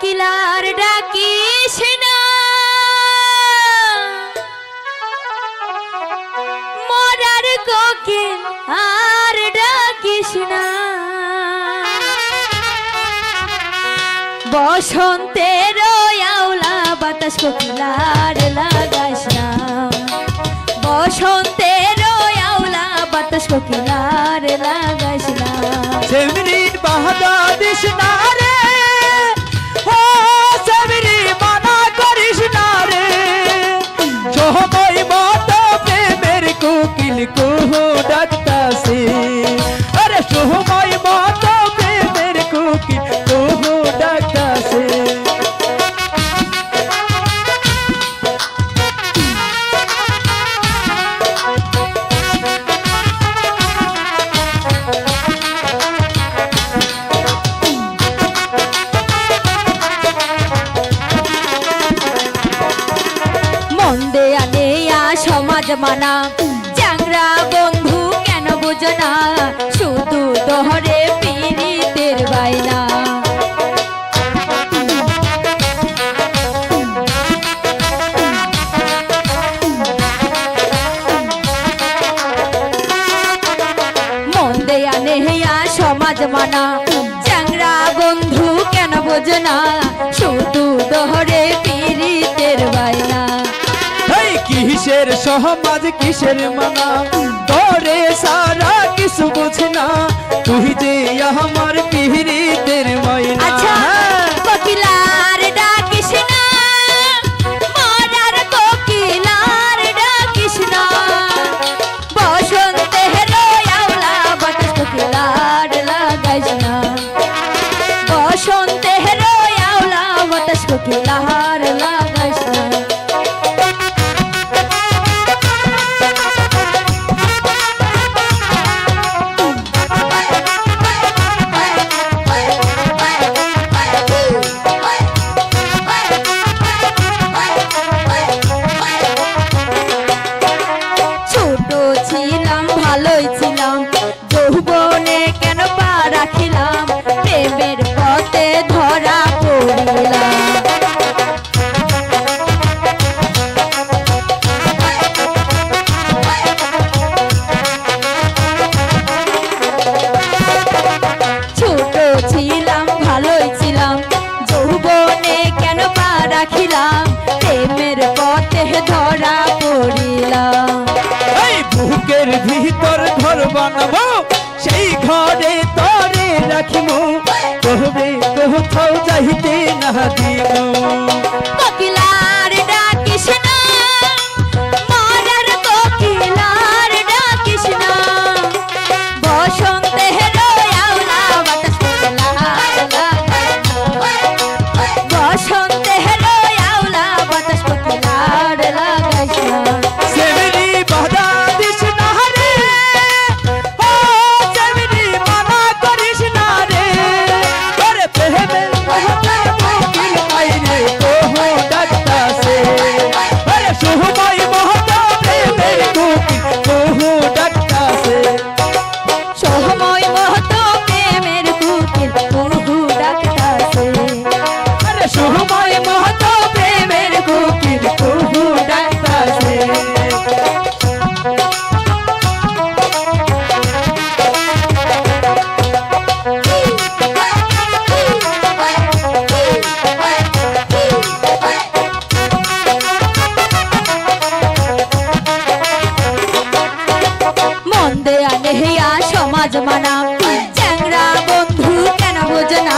কোকিলার ডাকিস না। মরার কোকিল আর ডাকিস না। বসন্তের আওলা বাতাস কোকিলার লাগাস না। বসন্তের আওলা বাতাস কোকিলার লাগাস না। বাহাদা দিস না রে। মানা চ্যাংরা বন্ধু কেন বুঝো না? শুধু দহরে পীড়িতের বাইনা সমাজ মানা। চ্যাংরা বন্ধু কেন বোঝো না? সমাজ কিসের মানা? তোরে সারা কিছু বুঝনা তুই যে আমার পিহরিতের ময়না। পথে ধরা পড়িলাম। এই বুকের ভিতর ঘর বানাবো, সেই ঘরে তরে রাখিব কহবে কোথাও যাইতে না দিব দেয়ালে সমাজ মানা। চ্যাংরা বন্ধু কেন বোঝে না?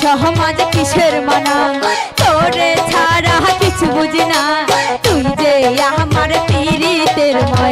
সহমাজ কিসের মানা? তোরে ছাড়া কিছু বুঝি না। তুই যে আমার পীড়িতের ময়